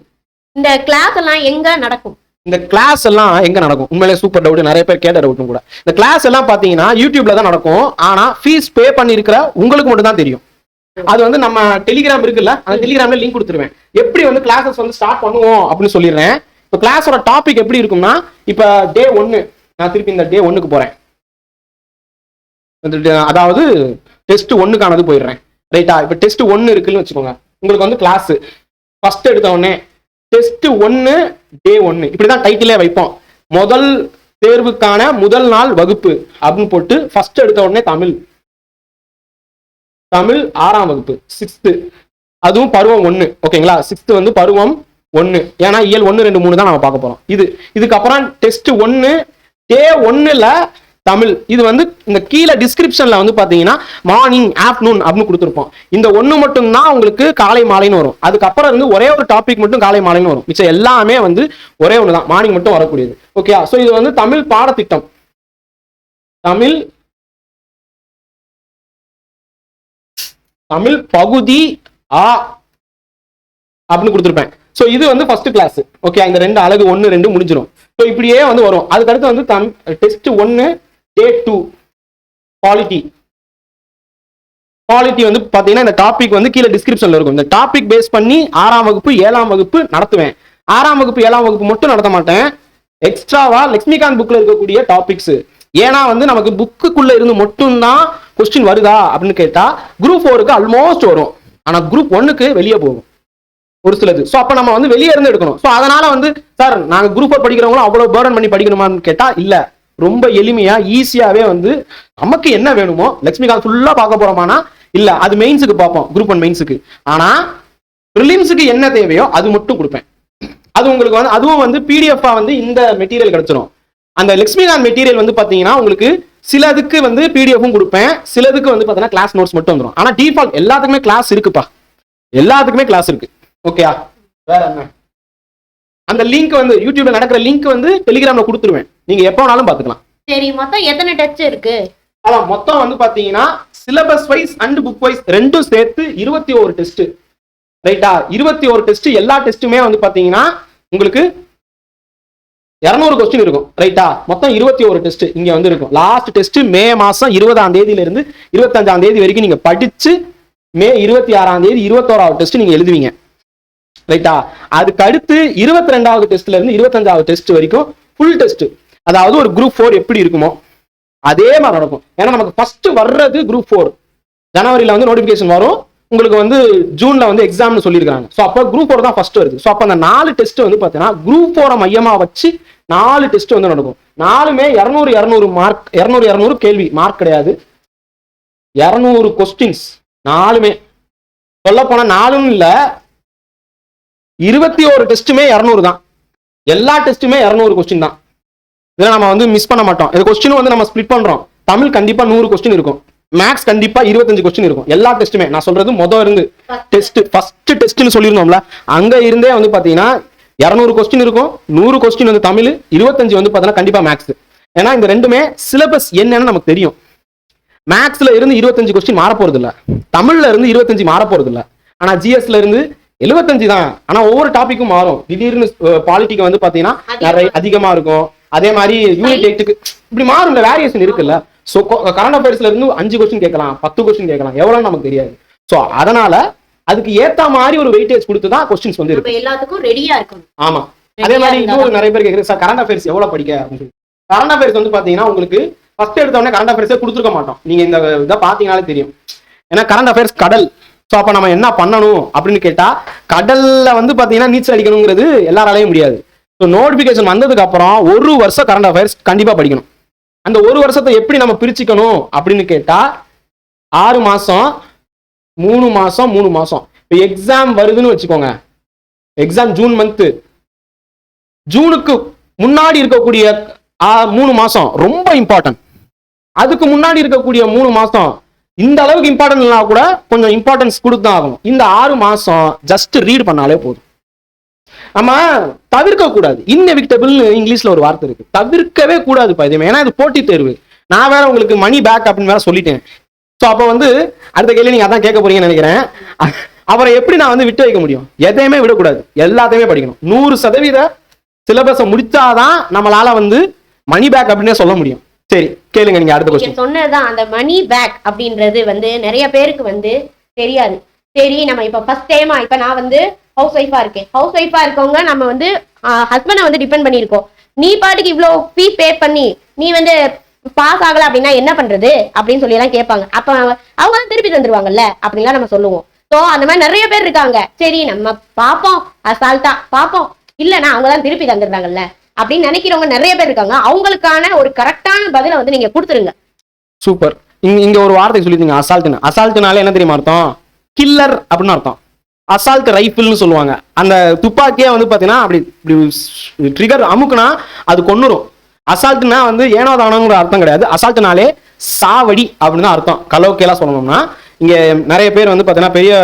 இந்த கிளாஸ் எல்லாம் எங்க நடக்கும்? இந்த கிளாஸ் எல்லாம் எங்க நடக்கும்? உண்மையிலே சூப்பர் டவுட் நிறைய பேர் கேட்ட டவுட்டும் கூட. இந்த கிளாஸ் எல்லாம் பாத்தீங்கன்னா யூடியூப்ல தான் நடக்கும். ஆனா ஃபீஸ் பே பண்ணிருக்கிற உங்களுக்கு மட்டும் தான் தெரியும். அது வந்து நம்ம டெலிகிராம் இருக்குல்ல அந்த டெலிகிராம்ல லிங்க் கொடுத்துருவேன். எப்படி வந்து கிளாஸஸ் வந்து ஸ்டார்ட் பண்ணுவோம் அப்படின்னு சொல்லிடுறேன். இப்போ கிளாஸோட டாபிக் எப்படி இருக்கும்னா இப்போ டே ஒன்னு நான் திருப்பி இந்த டே ஒன்றுக்கு போகிறேன் அதாவது டெஸ்ட் ஒன்றுக்கானது போயிடுறேன். ரைட்டா இப்போ டெஸ்ட் ஒன்று இருக்குன்னு வச்சுக்கோங்க. உங்களுக்கு வந்து கிளாஸ் ஃபர்ஸ்ட் எடுத்த உடனே டெஸ்ட் ஒன்று டே இப்படி தான் டைட்டிலே வைப்போம். முதல் தேர்வுக்கான முதல் நாள் வகுப்பு அப்படின்னு போட்டு ஃபர்ஸ்ட் எடுத்த உடனே தமிழ். தமிழ் ஆறாம் வகுப்பு சிக்ஸ்த்து அதுவும் பருவம் ஒன்று ஓகேங்களா சிக்ஸ்த்து வந்து பருவம் ஒன்று ஏன்னா இயல் ஒன்று ரெண்டு மூணு தான் நம்ம பார்க்க போகிறோம் இது இதுக்கப்புறம் டெஸ்ட் ஒன்று டே ஒன்னுல தமிழ். இது வந்து இந்த கீழே டிஸ்கிரிப்ஷன்ல வந்து பாத்தீங்கன்னா மார்னிங் ஆஃப்டர்நூன் அப்படின்னு கொடுத்துருப்போம். இந்த ஒன்று மட்டும்தான் உங்களுக்கு காலை மாலைன்னு வரும். அதுக்கப்புறம் இருந்து ஒரே ஒரு டாபிக் மட்டும் காலை மாலைன்னு வரும். மிச்சம் எல்லாமே வந்து ஒரே ஒன்று தான் மார்னிங் மட்டும் வரக்கூடியது. ஓகே ஸோ இது வந்து தமிழ் பாடத்திட்டம். தமிழ் தமிழ் பகுதி ஆ அப்படின்னு கொடுத்துருப்பேன். ஸோ இது வந்து ஃபர்ஸ்ட் கிளாஸ் ஓகே இந்த ரெண்டு அழகு ஒன்று ரெண்டு முடிஞ்சிடும் ஸோ இப்படியே வந்து வரும். அதுக்கடுத்து வந்து தம் டெஸ்ட் ஒன்று டே டூ குவாலிட்டி குவாலிட்டி வந்து பார்த்தீங்கன்னா இந்த டாபிக் வந்து கீழே டிஸ்கிரிப்ஷனில் இருக்கும். இந்த டாபிக் பேஸ் பண்ணி ஆறாம் வகுப்பு ஏழாம் வகுப்பு நடத்துவேன். ஆறாம் வகுப்பு ஏழாம் வகுப்பு மட்டும் நடத்த மாட்டேன். எக்ஸ்ட்ராவா லக்ஷ்மிகாந்த் புக்கில் இருக்கக்கூடிய டாபிக்ஸ் ஏன்னா வந்து நமக்கு புக்குக்குள்ள இருந்து மட்டும்தான் கொஸ்டின் வருதா அப்படின்னு கேட்டா குரூப் ஃபோருக்கு ஆல்மோஸ்ட் வரும். ஆனால் குரூப் ஒன்னுக்கு வெளியே போகும். ஒரு சிலது. ஸோ அப்போ நம்ம வந்து வெளியே இருந்து எடுக்கணும். ஸோ அதனால வந்து சார் நாங்கள் குரூப் ஃபோர் படிக்கிறவங்களும் அவ்வளோ பேர்டன் பண்ணி படிக்கணுமான்னு கேட்டால் இல்லை. ரொம்ப எளிமையா ஈஸியாவே வந்து நமக்கு என்ன வேணுமோ லக்ஷ்மிகாந்த் ஃபுல்லா பார்க்க போறோமானா இல்ல அது மெயின்ஸுக்கு பார்ப்போம் குரூப் ஒன் மெயின்ஸுக்கு ஆனா ப்ரிலிம்ஸுக்கு என்ன தேவையோ அது மட்டும் கொடுப்பேன். அது உங்களுக்கு வந்து அதுவும் வந்து பிடிஎஃபா வந்து இந்த மெட்டீரியல் கிடச்சிரும். அந்த லக்ஷ்மிகாந்த் மெட்டீரியல் வந்து பாத்தீங்கன்னா உங்களுக்கு சிலதுக்கு வந்து பிடிஎஃப்பும் கொடுப்பேன். சிலதுக்கு வந்து பாத்தீங்கன்னா கிளாஸ் நோட்ஸ் மட்டும் வந்துடும் ஆனா டிஃபால்ட் எல்லாத்துக்குமே கிளாஸ் இருக்குப்பா. எல்லாத்துக்குமே கிளாஸ் இருக்கு. ஓகேயா வேற என்ன? அந்த லிங்க் வந்து யூடியூப்ல நடக்கிற லிங்க் வந்து டெலிகிராம்ல கொடுத்துருவேன். நீங்க எப்போ வேணாலும் பாத்துக்கலாம் சரி மொத்தம் எத்தனை டெஸ்ட் இருக்கு? அதான் மொத்தம் வந்து பாத்தீங்கன்னா syllabus wise and book wise ரெண்டும் சேர்த்து இருபத்தி ஒரு டெஸ்ட் ரைட்டா இருபத்தி ஒரு டெஸ்ட் எல்லா டெஸ்ட்டுமே வந்து பாத்தீங்கன்னா உங்களுக்கு இரநூறு கொஸ்டின் இருக்கும். ரைட்டா மொத்தம் இருபத்தி ஒரு டெஸ்ட் இங்க வந்து இருக்கும். லாஸ்ட் டெஸ்ட் மே மாசம் இருபதாம் தேதியில இருந்து இருபத்தஞ்சாம் தேதி வரைக்கும் நீங்க படிச்சு மே இருபத்தி ஆறாம் தேதி இருபத்தோராவது டெஸ்ட் நீங்க எழுதுவீங்க. ரைட்டா அதுக்கு அடுத்து இருபத்தி ரெண்டாவது டெஸ்ட்ல இருந்து இருபத்தஞ்சாவது டெஸ்ட் வரைக்கும் ஃபுல் டெஸ்ட் அதாவது ஒரு குரூப் ஃபோர் எப்படி இருக்குமோ அதே மாதிரி நடக்கும். ஏன்னா நமக்கு ஃபர்ஸ்ட் வர்றது குரூப் ஃபோர் ஜனவரியில வந்து நோட்டிபிகேஷன் வரும். உங்களுக்கு வந்து ஜூன்ல வந்து எக்ஸாம்னு சொல்லியிருக்காங்க ஸோ அப்போ குரூப் ஃபோர் தான் ஃபர்ஸ்ட் வருது. ஸோ அப்போ அந்த நாலு டெஸ்ட் வந்து பார்த்தீங்கன்னா குரூப் ஃபோரை மையமாக வச்சு நாலு டெஸ்ட் வந்து நடக்கும். நாலுமே இரநூறு இரநூறு மார்க் இரநூறு இரநூறு கேள்வி. மார்க் கிடையாது. இரநூறு கொஸ்டின்ஸ் நாலுமே. சொல்ல போனால் நாலும் இல்லை இருபத்தி ஒரு டெஸ்ட்டுமே இரநூறு தான். எல்லா டெஸ்ட்டுமே இரநூறு கொஸ்டின் தான். இதை நம்ம வந்து மிஸ் பண்ண மாட்டோம். இந்த கொஸ்டினும் வந்து நம்ம ஸ்ப்ளிட் பண்ணுறோம் தமிழ் கண்டிப்பாக நூறு கொஸ்டின் இருக்கும். மேக்ஸ் கண்டிப்பா இருபத்தஞ்சு கொஸ்டின் இருக்கும். எல்லா டெஸ்ட்டுமே. நான் சொல்றது மொதல் இருந்து. டெஸ்ட் ஃபர்ஸ்ட் டெஸ்ட்னு சொல்லியிருந்தோம்ல. அங்க இருந்தே வந்து பாத்தீங்கன்னா இரநூறு கொஸ்டின் இருக்கும். நூறு கொஸ்டின் வந்து தமிழ் இருபத்தஞ்சு வந்து பாத்தீங்கன்னா கண்டிப்பா மேக்ஸ் ஏன்னா இந்த ரெண்டுமே சிலபஸ் என்னன்னு நமக்கு தெரியும். மேக்ஸ்ல இருந்து இருபத்தஞ்சு கொஸ்டின் மாற போறது இல்ல தமிழ்ல இருந்து இருபத்தஞ்சு மாற போறது இல்ல ஆனா ஜிஎஸ்ல இருந்து எழுபத்தஞ்சு தான். ஆனா ஒவ்வொரு டாபிக்கும் மாறும். திடீர்னு பாலிட்டிக்கு வந்து பாத்தீங்கன்னா நிறைய அதிகமா இருக்கும். அதே மாதிரி யூனிட் எயிட்டுக்கு இப்படி மாறும் வேரியேஷன் இருக்குல்ல. ஸோ கரண்ட் அஃபேர்ஸ்ல இருந்து அஞ்சு கொஸ்டின் கேட்கலாம் பத்து கொஸ்டின் கேட்கலாம். எவ்வளவு நமக்கு தெரியாது. ஸோ அதனால அதுக்கு ஏத்த மாதிரி ஒரு வெயிட்டேஜ் கொடுத்து தான் கொஸ்டின்ஸ் வந்து இருக்கு. எல்லாத்துக்கும் ரெடியா இருக்கணும். ஆமா. அதே மாதிரி இன்னொரு நிறைய பேர் கேட்குறது சார் கரண்ட் அஃபேர்ஸ் எவ்வளவு படிக்க? அப்படின்னு கரண்ட் அஃபேர்ஸ் வந்து பாத்தீங்கன்னா உங்களுக்கு ஃபர்ஸ்ட் எடுத்த உடனே கரண்ட் அஃபேர்ஸே கொடுத்துருக்க மாட்டோம். நீங்க இந்த இதை பாத்தீங்கனாலே தெரியும். ஏன்னா கரண்ட் அஃபேர்ஸ் கடல். ஸோ அப்போ நம்ம என்ன பண்ணணும் அப்படின்னு கேட்டால் கடலில் வந்து பார்த்தீங்கன்னா நீச்சல் அடிக்கணுங்கிறது எல்லாராலையும் முடியாது. ஸோ நோட்டிஃபிகேஷன் வந்ததுக்கு அப்புறம் ஒரு வருஷம் கரண்ட் அஃபேர்ஸ் கண்டிப்பாக படிக்கணும். அந்த ஒரு வருஷத்தை எப்படி நம்ம பிரிச்சுக்கணும் அப்படின்னு கேட்டால் ஆறு மாதம் மூணு மாதம் மூணு மாதம் இப்போ எக்ஸாம் வருதுன்னு வச்சுக்கோங்க. எக்ஸாம் ஜூன் மந்த்து ஜூனுக்கு முன்னாடி இருக்கக்கூடிய மூணு மாதம் ரொம்ப இம்பார்ட்டன்ட் அதுக்கு முன்னாடி இருக்கக்கூடிய மூணு மாதம் இந்த அளவுக்கு இம்பார்ட்டன்ட் இல்லைனா கூட கொஞ்சம் இம்பார்ட்டன்ஸ் கொடுத்தான் ஆகணும். இந்த ஆறு மாசம் ஜஸ்ட் ரீட் பண்ணாலே போதும். நம்ம தவிர்க்க கூடாது. இன்எவிக்டபிள்னு இங்கிலீஷ்ல ஒரு வார்த்தை இருக்கு. தவிர்க்கவே கூடாது எதுவுமே ஏன்னா இது போட்டித் தேர்வு. நான் வேற உங்களுக்கு மணி பேக் அப்படின்னு வேற சொல்லிட்டேன். ஸோ அப்போ வந்து அடுத்த கேள்வி நீங்க அதான் கேட்க போறீங்கன்னு நினைக்கிறேன். அவரை எப்படி நான் வந்து விட்டு வைக்க முடியும்? எதையுமே விடக்கூடாது. எல்லாத்தையுமே படிக்கணும். நூறு சதவீத சிலபஸை முடிச்சாதான் நம்மளால வந்து மணி பேக் அப்படின்னே சொல்ல முடியும். சரி கேளுங்க நீங்க அடுத்த கொஸ்டின் சொன்னதுதான் அந்த மணி பேக் அப்படின்றது வந்து நிறைய பேருக்கு வந்து தெரியாது. சரி நம்ம இப்ப ஃபர்ஸ்ட் டைமா இப்ப நான் வந்து ஹவுஸ் ஒய்ஃபா இருக்கேன். ஹவுஸ் ஒய்ஃபா இருக்கவங்க நம்ம வந்து ஹஸ்பண்டை வந்து டிபெண்ட் பண்ணியிருக்கோம். நீ பாட்டுக்கு இவ்வளோ ஃபீஸ் பே பண்ணி நீ வந்து பாஸ் ஆகல அப்படின்னா என்ன பண்றது? அப்படின்னு சொல்லி எல்லாம் கேட்பாங்க. அப்ப அவங்க தான் திருப்பி தந்துருவாங்கல்ல? அப்படின்லாம் நம்ம சொல்லுவோம். ஸோ அந்த மாதிரி நிறைய பேர் இருக்காங்க. சரி நம்ம பார்ப்போம் அசால்ட்டா பார்ப்போம் இல்லைன்னா அவங்க தான் திருப்பி தந்துடுறாங்கல்ல? அப்படின்னு நினைக்கிறவங்க நிறைய பேர் இருக்காங்க. அவங்களுக்கான ஒரு கரெக்டான பதிலை வந்து நீங்க கொடுத்துருங்க. சூப்பர். இங்க ஒரு வார்த்தை சொல்லிருந்தீங்க அசால்ட்னு அசால்ட்னால என்ன தெரியுமா அர்த்தம்? கில்லர் அப்படின்னு அர்த்தம். அசால்ட் ரைஃபிள்னு சொல்லுவாங்க. அந்த துப்பாக்கியே வந்து பாத்தீங்கன்னா அப்படி இப்படி ட்ரிகர் அமுக்குனா அது கொன்னுரும். அசால்ட்னா வந்து ஏனோ தானோங்கிற அர்த்தம் கிடையாது. அசால்ட்னாலே சாவடி அப்படின்னு தான் அர்த்தம். கலோக்கியெல்லாம் சொல்லணும்னா இங்க நிறைய பேர் வந்து பாத்தீங்கன்னா பெரிய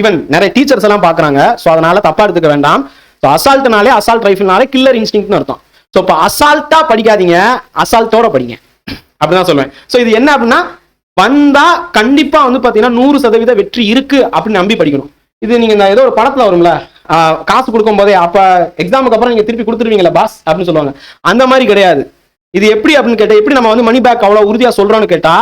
ஈவன் நிறைய டீச்சர்ஸ் எல்லாம் பாக்குறாங்க ஸோ அதனால தப்பா எடுத்துக்க வேண்டாம். ஸோ அசால்ட்னாலே அசால்ட் ரைஃபிள்னாலே கில்லர் இன்ஸ்டிங்னு அர்த்தம். ஸோ இப்போ அசால்ட்டா படிக்காதீங்க அசால்ட்டோட படிங்க. அப்படிதான் சொல்லுவேன் ஸோ இது என்ன அப்படின்னா வந்தா கண்டிப்பா வந்து பாத்தீங்கன்னா நூறு சதவீத வெற்றி இருக்கு அப்படின்னு நம்பி படிக்கணும். இது நீங்க இந்த ஏதோ ஒரு படத்துல வரும்ல காசு கொடுக்கும் போதே அப்ப எக்ஸாமுக்கு அப்புறம் நீங்க திருப்பி கொடுத்துருவீங்களா பாஸ் அப்படின்னு சொல்லுவாங்க. அந்த மாதிரி கிடையாது. இது எப்படி அப்படின்னு கேட்டா எப்படி நம்ம வந்து மணி பேக் அவ்வளவு உறுதியா சொல்றோம்னு கேட்டா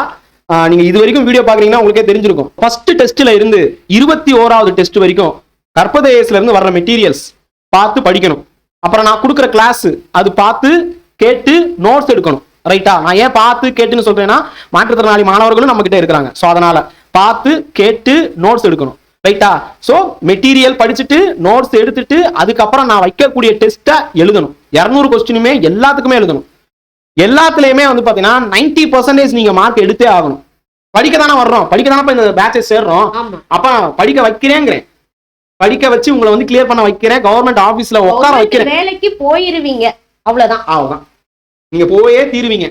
நீங்க இது வரைக்கும் வீடியோ பாக்குறீங்கன்னா உங்களுக்கே தெரிஞ்சிருக்கும். ஃபர்ஸ்ட் டெஸ்ட்ல இருந்து இருபத்தி ஓராவது டெஸ்ட் வரைக்கும் கற்பதேசத்துல இருந்து வர்ற மெட்டீரியல்ஸ் பார்த்து படிக்கணும். அப்புறம் நான் கொடுக்குற கிளாஸ் அது பார்த்து கேட்டு நோட்ஸ் எடுக்கணும். ரைட்டா நான் ஏன் பார்த்து கேட்டுன்னு சொல்றேன்னா மாற்றுத்திறனாளி மாணவர்களும் நம்ம கிட்ட இருக்கிறாங்க. ஸோ அதனால பார்த்து கேட்டு நோட்ஸ் எடுக்கணும். ரைட்டா ஸோ மெட்டீரியல் படிச்சுட்டு நோட்ஸ் எடுத்துட்டு அதுக்கப்புறம் நான் வைக்கக்கூடிய டெஸ்ட்டை எழுதணும். இரநூறு கொஸ்டினுமே எல்லாத்துக்குமே எழுதணும். எல்லாத்துலயுமே வந்து பாத்தீங்கன்னா நைன்டி பர்சன்டேஜ் நீங்க மார்க் எடுத்தே ஆகணும். படிக்க தானே வர்றோம். படிக்க தானே இந்த பேட்சை சேர்றோம். அப்ப படிக்க வைக்கிறேங்கிறேன். படிக்க வச்சு உங்களை வந்து கிளியர் பண்ண வைக்கிறேன். கவர்மெண்ட் ஆபீஸ்ல உட்கார வைக்கிறேன். வேலைக்கு போயிருவீங்க. அவ்வளவுதான். அவ்வளவுதான். நீங்க போயே தீருவீங்க.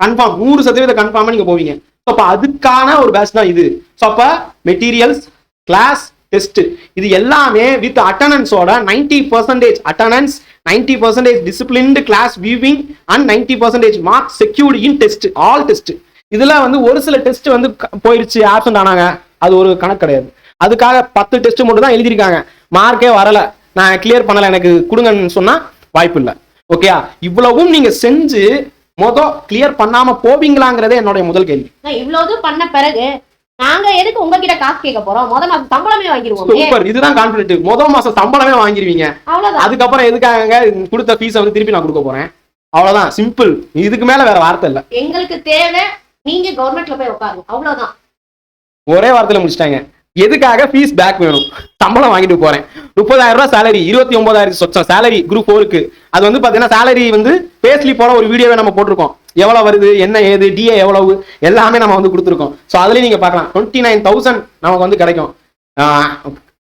கன்ஃபார்ம் நூறு சதவீத கன்ஃபார்மா நீங்க போவீங்க. ஸோ அப்ப அதுக்கான ஒரு பேட்ச் தான் இது. ஸோ அப்ப மெட்டீரியல்ஸ் கிளாஸ் டெஸ்ட் இது எல்லாமே with அட்டண்டன்ஸோட ninety percentage attendance ninety percentage disciplined class viewing and ninety percentage mark secured in test all test இதுல வந்து ஒரு சில டெஸ்ட் வந்து போயிருச்சு ஆப்சண்ட் ஆனாங்க. அது ஒரு கணக்கு கிடையாது. அதுக்காக பத்து டெஸ்ட் மட்டும் தான் எழுதியிருக்காங்க. மார்க்கே வரல. நான் கிளியர் பண்ணல. எனக்கு கொடுங்கன்னு சொன்னா வாய்ப்பு இல்லை. ஓகேயா இவ்வளவும் நீங்க செஞ்சு மொத கிளியர் பண்ணாம போவீங்களாங்கிறதே என்னுடைய முதல் கேள்வி. இவ்வளவு பண்ண பிறகு நாங்க எதுக்கு உங்ககிட்ட காசு கேட்க போறோம்? முத மாசம் சம்பளமே வாங்கிடுவோம் சூப்பர் இதுதான் கான்பிடன்ட் முதல் மாசம் சம்பளமே அவ்வளவுதான். அதுக்கப்புறம் எதுக்காக கொடுத்த ஃபீஸை வந்து திருப்பி நான் கொடுக்க போறேன்? அவ்வளவுதான். சிம்பிள் இதுக்கு மேல வேற வார்த்தை இல்ல. எங்களுக்கு தேவை நீங்க கவர்மெண்ட்ல போய் உட்காருங்க. அவ்வளவுதான். ஒரே வார்த்தையில முடிச்சிட்டாங்க. எதுக்காக ஃபீஸ் பேக் வேணும்? சம்பளம் வாங்கிட்டு போறேன். முப்பதாயிரம் ரூபாய் salary இருபத்தி ஒன்பதாயிரத்தி சொச்சம். சேலரி குரூப் ஃபோருக்கு அது வந்து பாத்தீங்கன்னா சேலரி வந்து பேஸ்லி போல ஒரு வீடியோவை நம்ம போட்டிருக்கோம். எவ்வளவு வருது என்ன ஏது டிஏ எவ்வளவு எல்லாமே நம்ம வந்து கொடுத்துருக்கோம். ஸோ அதுலயும் நீங்க பார்க்கலாம். டுவெண்ட்டி நைன் தௌசண்ட் நமக்கு வந்து கிடைக்கும்.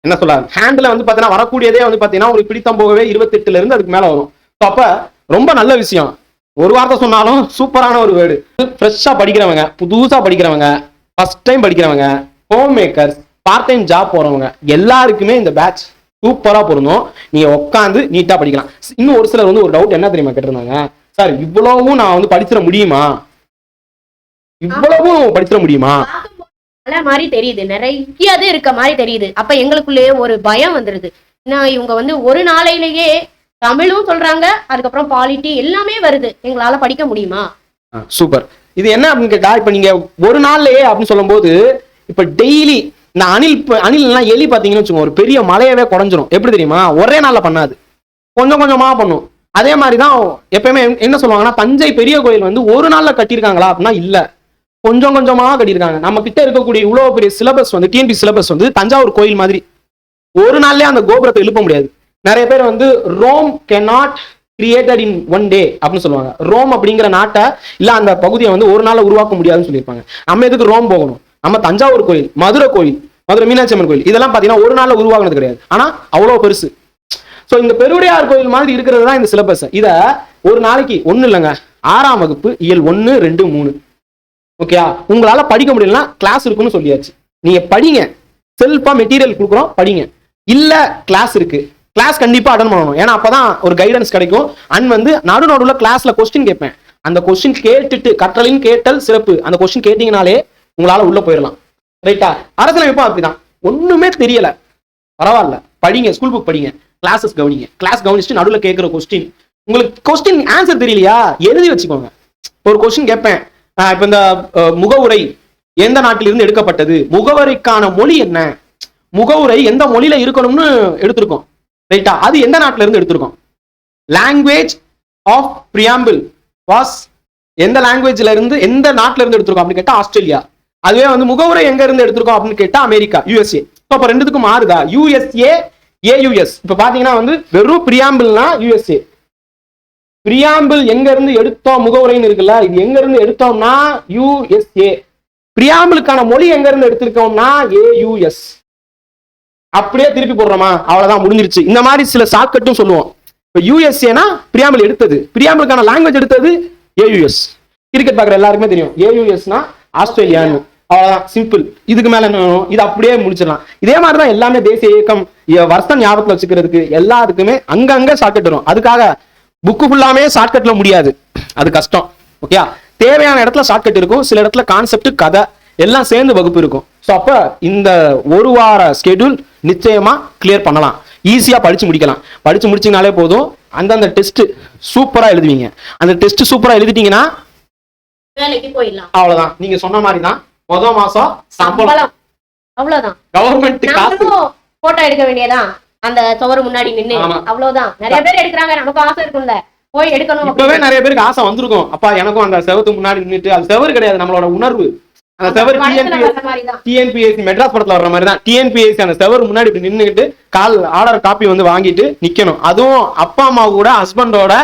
என்ன சொல்ல ஹேண்டில் வந்து பாத்தீங்கன்னா வரக்கூடியதே வந்து பாத்தீங்கன்னா ஒரு பிடித்தம் போகவே இருபத்தெட்டுல இருந்து அதுக்கு மேல வரும். ஸோ அப்ப ரொம்ப நல்ல விஷயம். ஒரு வார்த்தை சொன்னாலும் சூப்பரான ஒரு வேர்டு ஃப்ரெஷ்ஷாக படிக்கிறவங்க புதுசா படிக்கிறவங்க ஃபர்ஸ்ட் டைம் படிக்கிறவங்க home makers part time job போறவங்க எல்லாருக்குமே இந்த பேட்ச் சூப்பரா பொருந்தும். நீங்க உட்காந்து நீட்டா படிக்கலாம். இன்னும் ஒரு சிலர் வந்து ஒரு டவுட் என்ன தெரியுமா கேட்டிருந்தாங்க? சார் இவ்வளவும் நான் வந்து படிச்சிட முடியுமா? இவ்வளவும் படிச்சிட முடியுமா? மாதிரி தெரியுது. நிறைய இது இருக்க மாதிரி தெரியுது. அப்ப எங்களுக்குள்ளேயே ஒரு பயம் வந்துருது. நான் இவங்க வந்து ஒரு நாளையிலேயே தமிழும் சொல்றாங்க அதுக்கப்புறம் பாலிட்டி எல்லாமே வருது. எங்களால படிக்க முடியுமா? சூப்பர் இது என்ன அப்படின்னு கேட்டா இப்ப நீங்க ஒரு நாள்லயே அப்படின்னு சொல்லும்போது இப்ப டெய்லி இந்த அணில் ப- எலி பார்த்தீங்கன்னு வச்சுக்கோங்க ஒரு பெரிய மலையவே குறைஞ்சிரும் எப்படி தெரியுமா? ஒரே நாளில் பண்ணாது. கொஞ்சம் கொஞ்சமாக பண்ணும். அதே மாதிரி தான் எப்பயுமே என்ன சொல்லுவாங்கன்னா தஞ்சை பெரிய கோயில் வந்து ஒரு நாளில் கட்டியிருக்காங்களா அப்படின்னா இல்லை. கொஞ்சம் கொஞ்சமாக கட்டியிருக்காங்க. நம்ம கிட்ட இருக்கக்கூடிய இவ்வளோ பெரிய சிலபஸ் வந்து டிஎன்பி சிலபஸ் வந்து தஞ்சாவூர் கோயில் மாதிரி. ஒரு நாள்லயே அந்த கோபுரத்தை எழுப்ப முடியாது. நிறைய பேர் வந்து Rome cannot created in one day அப்படின்னு சொல்லுவாங்க. ரோம் அப்படிங்கிற நாட்டை இல்லை அந்த பகுதியை வந்து ஒரு நாளில் உருவாக்க முடியாதுன்னு சொல்லியிருப்பாங்க. நம்ம எதுக்கு ரோம் போகணும்? நம்ம தஞ்சாவூர் கோயில் மதுரை கோயில் மதுரை மீனாட்சி அம்மன் கோயில் இதெல்லாம் பார்த்தீங்கன்னா ஒரு நாளில் உருவாகினது கிடையாது. ஆனால் அவ்வளோ பெருசு. ஸோ இந்த பெருவுடையார் கோயில் மாதிரி இருக்கிறது தான் இந்த சிலபஸ் இதை ஒரு நாளைக்கு ஒன்றும் இல்லைங்க. ஆறாம் வகுப்பு இயல் ஒன்று ரெண்டு மூணு. ஓகேயா உங்களால் படிக்க முடியலன்னா கிளாஸ் இருக்குன்னு சொல்லியாச்சு. நீங்கள் படிங்க. செல்ஃபாக மெட்டீரியல் கொடுக்குறோம் படிங்க. இல்லை கிளாஸ் இருக்குது கிளாஸ் கண்டிப்பாக அட்டன் பண்ணணும். ஏன்னா அப்பதான் ஒரு கைடன்ஸ் கிடைக்கும். அண்ட் வந்து நடு நடுவில் கிளாஸில் கொஸ்டின் கேட்பேன். அந்த கொஸ்டின் கேட்டுட்டு கற்றலின் கேட்டல் சிறப்பு. அந்த கொஸ்டின் கேட்டிங்கனாலே உங்களால உள்ள போயிடலாம் ரைட்டா அரசியலமைப்பும் அப்படிதான். ஒண்ணுமே தெரியல. பரவாயில்ல. படிங்க ஸ்கூல் புக் படிங்க கிளாஸஸ் கவனிங்க. கிளாஸ் கவனிச்சுட்டு நடுவில் கேட்குற கொஸ்டின் உங்களுக்கு கொஸ்டின் ஆன்சர் தெரியலையா? எழுதி வச்சுக்கோங்க. ஒரு கொஸ்டின் கேட்பேன். இப்போ இந்த முகவுரை எந்த நாட்டிலிருந்து எடுக்கப்பட்டது? முகவரைக்கான மொழி என்ன? முகவுரை எந்த மொழியில இருக்கணும்னு எடுத்திருக்கோம். ரைட்டா அது எந்த நாட்டில இருந்து எடுத்திருக்கோம்? லாங்குவேஜ் ஆஃப் பிரியாம்பிள் வாஸ் எந்த லாங்குவேஜ்ல இருந்து எந்த நாட்டில இருந்து எடுத்திருக்கோம்? அப்படின்னு கேட்டால் ஆஸ்திரேலியா. அதுவே வந்து முகவுரை எங்க இருந்து எடுத்திருக்கோம் அப்படின்னு கேட்டா அமெரிக்கா யூஎஸ்ஏ இப்போ அப்ப ரெண்டுத்துக்கும் மாறுதா? யூஎஸ்ஏ ஏயுஎஸ் இப்ப பாத்தீங்கன்னா வந்து வெறும் பிரியாம்பிள்னா யூஎஸ்ஏ பிரியாம்பிள் எங்க இருந்து எடுத்தோம் முகவுரைன்னு இருக்குல்ல இது எங்க இருந்து எடுத்தோம்னா யூஎஸ்ஏ பிரியாம்பிளுக்கான மொழி எங்க இருந்து எடுத்திருக்கோம்னா ஏயுஎஸ் அப்படியே திருப்பி போடுறோமா? அவ்வளவுதான் முடிஞ்சிருச்சு. இந்த மாதிரி சில சாக்கட்டும் சொல்லுவோம். இப்போ யூஎஸ்ஏனா பிரியாம்பிள் எடுத்தது. பிரியாம்பிளுக்கான லாங்குவேஜ் எடுத்தது ஏயுஎஸ் கிரிக்கெட் பார்க்குற எல்லாருக்குமே தெரியும். ஏயுஎஸ்னா ஆஸ்திரேலியான்னு. அவ்வளவுதான். சிம்பிள் இதுக்கு மேல என்ன வேணும்? இது அப்படியே முடிச்சிடலாம். இதே மாதிரி தான் எல்லாமே தேசிய இயக்கம் வருஷம் ஞாபகத்துல வச்சுக்கிறதுக்கு எல்லாத்துக்குமே அங்கங்க ஷார்ட்கட் வரும். அதுக்காக புக்கு ஃபுல்லாமே ஷார்ட்கட்ல முடியாது. அது கஷ்டம். ஓகே தேவையான இடத்துல ஷார்ட்கட் இருக்கும். சில இடத்துல கான்செப்ட் கதை எல்லாம் சேர்ந்து வகுப்பு இருக்கும். ஸோ அப்ப இந்த ஒரு வார ஸ்கெடியூல் நிச்சயமா கிளியர் பண்ணலாம். ஈஸியா படிச்சு முடிக்கலாம். படிச்சு முடிச்சீங்கனாலே போதும். அந்தந்த டெஸ்ட் சூப்பரா எழுதுவீங்க. அந்த டெஸ்ட் சூப்பரா எழுதிட்டீங்கன்னா வேலைக்கு போயிடலாம். அவ்வளவுதான். நீங்க சொன்ன மாதிரி தான் முதல் மாசம் சம்பளம். அவ்வளவுதான். கவர்மெண்ட் காசு. போட்டோ எடுக்க வேண்டியதான் அந்த சுவரு முன்னாடி நின்னு. அவ்வளவுதான். நிறைய பேர் எடுக்கிறாங்க. நமக்கு ஆசை இருக்கும்ல. போய் எடுக்கணும் இப்பவே. நிறைய பேருக்கு ஆசை வந்திருக்கும். அப்பா எனக்கும் அந்த செவத்துக்கு முன்னாடி நின்னுட்டு அது செவரு கிடையாது நம்மளோட உணர்வு. அந்த செவரு. டிஎன்பிஎஸ்சி மெட்ராஸ் படத்துல வர்ற மாதிரி தான் டிஎன்பிஎஸ்சி அந்த செவர் முன்னாடி இப்படி நின்னுக்கிட்டு கால் ஆர்டர் காப்பி வந்து வாங்கிட்டு நிக்கணும். அதுவும் அப்பா அம்மா கூட ஹஸ்பண்டோட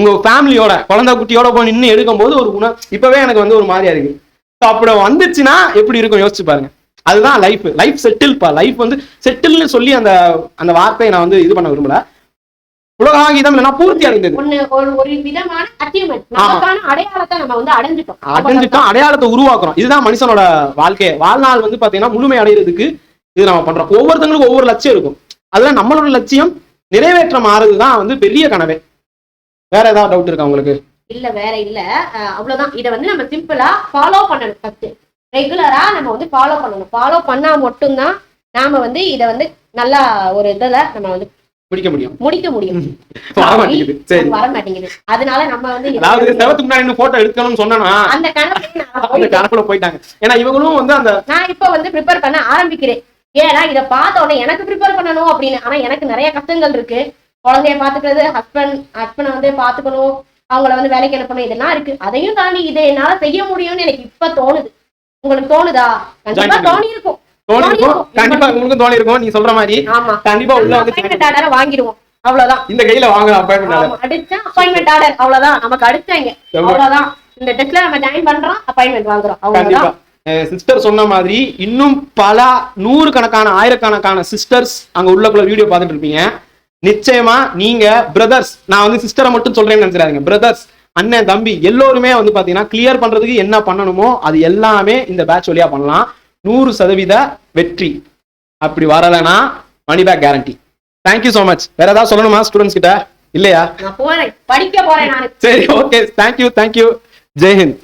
உங்க ஃபேமிலியோட குழந்தை குட்டியோட போய் நின்று எடுக்கும்போது ஒரு உணர் இப்பவே எனக்கு வந்து ஒரு மாதிரியா இருக்கு. அப்படி வந்துச்சுன்னா எப்படி இருக்கும்? யோசிச்சு பாருங்க. அதுதான் லைஃப் லைஃப் செட்டில்ப்பா லைஃப் வந்து செட்டில்னு சொல்லி அந்த அந்த வார்த்தையை நான் வந்து இது பண்ண விரும்பல. உலகாகிதம் இல்லைன்னா பூர்த்தி அடைந்தது. அடைஞ்சிட்டோம். அடைஞ்சிட்டோம் அடையாளத்தை உருவாக்குறோம். இதுதான் மனுஷனோட வாழ்க்கை வாழ்நாள் வந்து பாத்தீங்கன்னா முழுமை அடைகிறதுக்கு இது நம்ம பண்றோம். ஒவ்வொருத்தங்களுக்கும் ஒவ்வொரு லட்சியம் இருக்கும். அதுல நம்மளோட லட்சியம் நிறைவேற்ற மாறுதுதான் வந்து பெரிய கனவே. வேற ஏதாவது டவுட் இருக்கா உங்களுக்கு? இல்ல வேற இல்ல. அவ்வளவுதான். இத வந்து நம்ம சிம்பிளா ஃபாலோ பண்ணணும் ஃபர்ஸ்ட் ரெகுலரா நம்ம வந்து ஃபாலோ பண்ணணும். ஃபாலோ பண்ணா மட்டும்தான் நாம வந்து இத வந்து நல்லா ஒரு இதுல நம்ம வந்து முடிக்க முடியும். முடிக்க முடியும். வர மாட்டேங்குது. சரி. வர மாட்டேங்குது. அதனால நம்ம வந்து அதாவது வந்து- செவத்துக்கு முன்னாடி போட்டோ எடுக்கணும்னு சொன்னா அந்த போயிட்டாங்க. ஏன்னா இவங்களும் வந்து அந்த நான் இப்ப வந்து ப்ரிப்பேர் பண்ண ஆரம்பிக்கிறேன். ஏன்னா இத பார்த்த உடனே எனக்கு ப்ரிப்பேர் பண்ணணும் அப்படின்னு. ஆனா எனக்கு நிறைய கஷ்டங்கள் இருக்கு. குழந்தைய பாத்துக்கிறது ஹஸ்பண்ட் ஹஸ்பண்ட் வந்து பாத்துக்கணும் அவங்கள வந்து வேலைக்கு அனுப்பணும் இதெல்லாம் இருக்கு. அதையும் தாண்டி இதை என்னால செய்ய முடியும்னு எனக்கு இப்ப தோணுது. உங்களுக்கு தோணுதா? கண்டிப்பா தோணி இருக்கும் கண்டிப்பா உங்களுக்கும் தோணி இருக்கும் நீ சொல்ற மாதிரி. ஆமா. கண்டிப்பா உள்ள வந்து வாங்கிடுவோம். அவ்வளவுதான். இந்த கையில வாங்கலாம் அப்பாயின்மெண்ட் அடிச்சா அப்பாயின்மெண்ட் ஆர்டர் அவ்வளவுதான். நமக்கு அடிச்சாங்க அவ்வளவுதான். இந்த டெஸ்ட்ல நம்ம ஜாயின் பண்றோம் அப்பாயின்மெண்ட் வாங்குறோம். கண்டிப்பா. அவ்வளவுதான் சிஸ்டர் சொன்ன மாதிரி இன்னும் பல நூறு கணக்கான ஆயிரக்கணக்கான சிஸ்டர்ஸ் அங்க உள்ளக்குள்ள வீடியோ பார்த்துட்டு இருப்பீங்க. நிச்சயமா நீங்க பிரதர்ஸ் நான் வந்து சிஸ்டரை மட்டும் சொல்றேன்னு நினைச்சிடாதீங்க. பிரதர்ஸ் அண்ணன் தம்பி எல்லோருமே வந்து பாத்தீங்கன்னா கிளியர் பண்றதுக்கு என்ன பண்ணணுமோ அது எல்லாமே இந்த பேட்ச் வழியா பண்ணலாம். நூறு சதவீத வெற்றி. அப்படி வரலைன்னா money back guarantee thank you so much வேற ஏதாவது சொல்லணுமா ஸ்டூடெண்ட்ஸ் கிட்ட? இல்லையா? சரி ஓகே தேங்க்யூ தேங்க்யூ ஜெய்ஹிந்த்